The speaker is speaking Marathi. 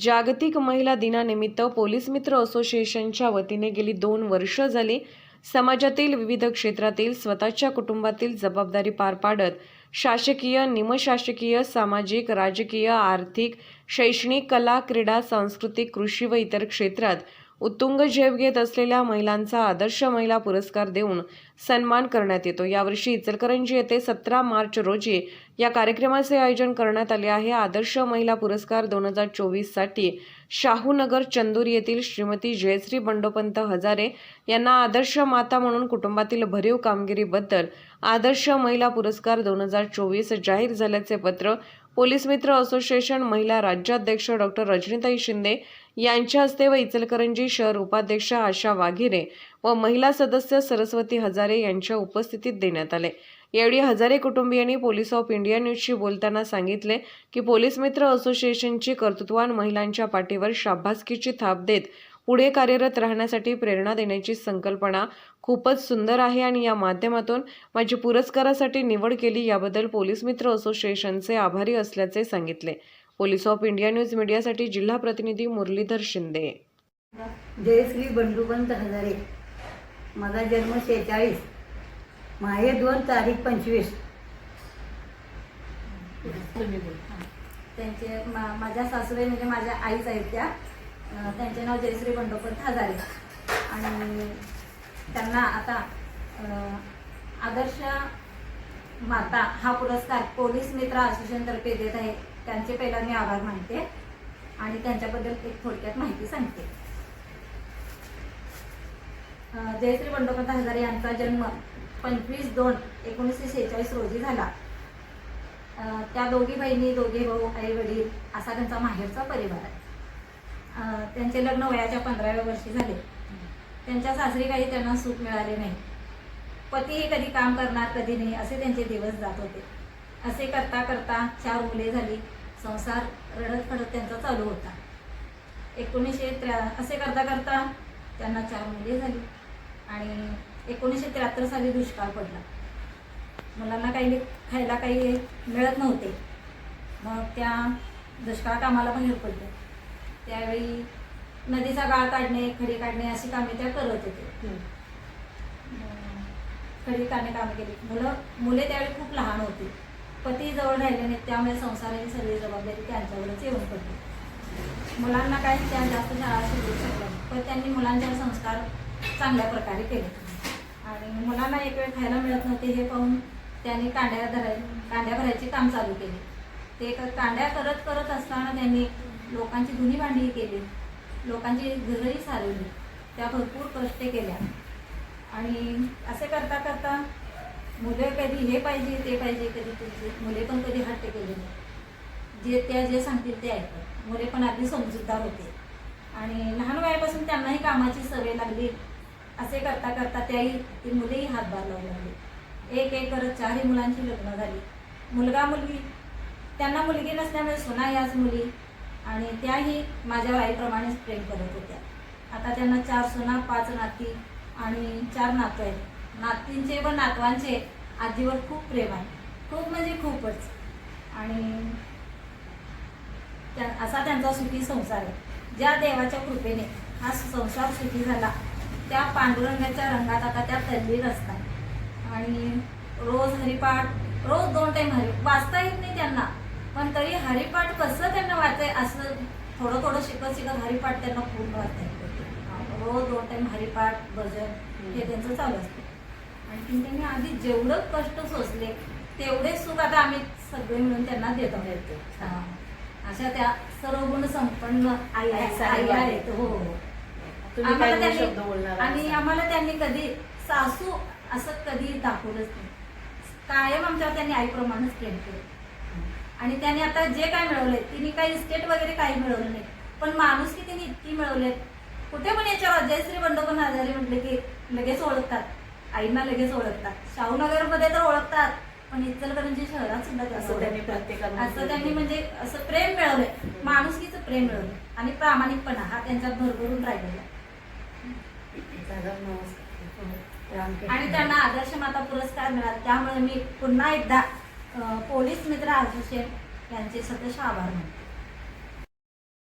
जागतिक महिला दिनानिमित्त पोलीस मित्र असोसिएशनच्या वतीने गेली दोन वर्ष झाली. समाजातील विविध क्षेत्रातील स्वतःच्या कुटुंबातील जबाबदारी पार पाडत शासकीय निमशासकीय सामाजिक राजकीय आर्थिक शैक्षणिक कला क्रीडा सांस्कृतिक कृषी व इतर क्षेत्रात उत्तुंग झेप घेत असलेल्या महिलांचा आदर्श महिला पुरस्कार देऊन सन्मान करण्यात येतो. यावर्षी इचलकरंजी येथे सतरा मार्च रोजी या कार्यक्रमाचे आयोजन करण्यात आले आहे. आदर्श महिला पुरस्कार दोन हजार चोवीससाठी शाहूनगर चंदूर येथील श्रीमती जयश्री बंडोपंत हजारे यांना आदर्श माता म्हणून कुटुंबातील भरीव कामगिरीबद्दल आदर्श महिला पुरस्कार दोन हजार चोवीस जाहीर झाल्याचे पत्र पोलीस मित्र असोसिएशन महिला राज्याध्यक्ष डॉक्टर रजनीताई शिंदे यांच्या हस्ते व इचलकरंजी शहर उपाध्यक्ष आशा वाघिरे व महिला सदस्य सरस्वती हजारे यांच्या उपस्थितीत देण्यात आले. यावेळी हजारे कुटुंबियांनी पोलीस ऑफ इंडिया न्यूजशी बोलताना सांगितले की पोलीस मित्र असोसिएशनची कर्तृत्वान महिलांच्या पाठीवर शाबासकीची थाप देत पुढे कार्यरत राहण्यासाठी प्रेरणा देण्याची संकल्पना खूपच सुंदर आहे आणि या माध्यमातून माझी पुरस्कारासाठी निवड केली याबद्दल पोलीस मित्र असोसिएशनचे आभारी असल्याचे सांगितले. पोलीस ऑफ इंडिया न्यूज मीडियासाठी जिल्हा प्रतिनिधी मुरलीधर शिंदे. जयश्री बंडूपंत हजारे. माझा जन्म शेहेचाळीस. माहे दोन तारीख पंचवीस. त्यांचे मा- माझ्या सासूबाई म्हणजे माझ्या आईच आहेत त्या. त्यांचे नाव जयश्री बंडोपंत हजारे आणि त्यांना आता आदर्श माता हा पुरस्कार पोलीस मित्र असोसिएशनतर्फे देत आहे. त्यांचे पहिला मी आभार मानते. आणि त्यांच्याबद्दल एक थोडक्यात माहिती सांगते. जयश्री बंडोपंत हजारे यांचा जन्म पंचवीस दोन एकोणीसशे शेहेचाळीस रोजी झाला. त्या दोघी बहिणी दोघे भाऊ आई वडील असा त्यांचा माहेरचा परिवार आहे. त्यांचे लग्न वयाच्या पंधराव्या वर्षी झाले. त्यांच्या सासरी काही त्यांना सुख मिळाले नाही. पतीही कधी काम करणार कधी नाही असे त्यांचे दिवस जात होते. असे करता करता चार मुले झाली. संसार रडत खडत त्यांचा चालू होता. एकोणीसशे त्र्या असे करता करता त्यांना चार मुले झाली. आणि एकोणीसशे त्र्याहत्तर साली दुष्काळ पडला. मुलांना काही खायला काही मिळत नव्हते. मग त्या दुष्काळ कामाला बाहेर पडले. त्यावेळी नदीचा गाळ काढणे खडी काढणे अशी कामे त्या करत होते. खडी काढणे कामे केली. मुलं मुले त्यावेळी खूप लहान होती. पती जवळ राहिले नाहीत त्यामुळे संसाराची सगळी जबाबदारी त्यांच्यावरच येऊन पडली. मुलांना काही त्या जास्त शाळा शिकवू शकल्या नाही. पण त्यांनी त्यांच्यावर संस्कार चांगल्या प्रकारे केले. आणि मुलांना एक वेळ खायला मिळत नव्हते हे पाहून त्यांनी कांड्या धराय कांड्या भरायचे काम चालू केले. ते कांड्या करत करत असताना त्यांनी लोकांची धुनी भांडी केली. लोकांची घरही सारवली. त्या भरपूर कष्ट केल्या. आणि असे करता करता मुले कधी हे पाहिजे ते पाहिजे कधी ते मुले पण कधी हट्ट केले नाही. जे त्या जे सांगतील ते ऐकतात. मुले पण अगदी समजूतदार होते. आणि लहान वयापासून त्यांनाही कामाची सवय लागली. असे करता करता त्याही ती मुलेही हातभार लावू लागली. एक एक करत चारही मुलांची लग्न झाली. मुलगा मुलगी त्यांना मुलगी नसल्यामुळे सुना याच मुली आणि त्याही माझ्या आईप्रमाणेच प्रेम करत होत्या. आता त्यांना चार सुना पाच नाती आणि चार नातू आहेत. नातींचे व नातवांचे आजीवर खूप प्रेम आहे. खूप म्हणजे खूपच. आणि त्या असा त्यांचा सुखी संसार आहे. ज्या देवाच्या कृपेने हा संसार सुखी झाला त्या पांडुरंगाच्या रंगात आता त्या तल्लीन असतात. आणि रोज हरिपाठ रोज दोन टाईम हरी वाचता येत नाही त्यांना. पण तरी हरिपाठ कसं त्यांना वाचाय असं थोडं थोडं शिकत शिकत हरिपाठ त्यांना पूर्ण वाचता येतं रोज दोन टाईम हरिपाठ भजन हे त्यांचं चालू असतं. आणि त्यांनी आधी जेवढं कष्ट सोसले तेवढे सुख आता आम्ही सगळे मिळून त्यांना देतो हा. अशा त्या सर्व गुण संपन्न आई आहेत. हो हो. आणि आहात? आम्हाला त्यांनी कधी सासू असं कधी दाखवलंच नाही. कायम आमच्यावर त्यांनी आईप्रमाणेच प्रेम केलं. आणि त्यांनी आता जे काय मिळवलंय तिने काही इस्टेट वगैरे काही मिळवलं नाही. पण माणूस की तिने इतकी मिळवलेत. कुठे पण याच्यावर जयश्री बंडोपण आजारी म्हटले की लगेच ओळखतात. आईंना लगेच ओळखतात. शाहूनगरमध्ये तर ओळखतात पण इचलकरंजी शहरात सुद्धा त्यांना असं त्यांनी. प्रत्येकाला असं त्यांनी म्हणजे असं प्रेम मिळवलंय. माणुसकीचं प्रेम मिळवलंय. आणि प्रामाणिकपणा हा त्यांच्यात भरभरून राहिलेला. आणि त्यांना आदर्श माता पुरस्कार मिळाला. त्यामुळे मी पुन्हा एकदा पोलीस मित्र असोसिएशन यांचे सदस्य आभार मानतो.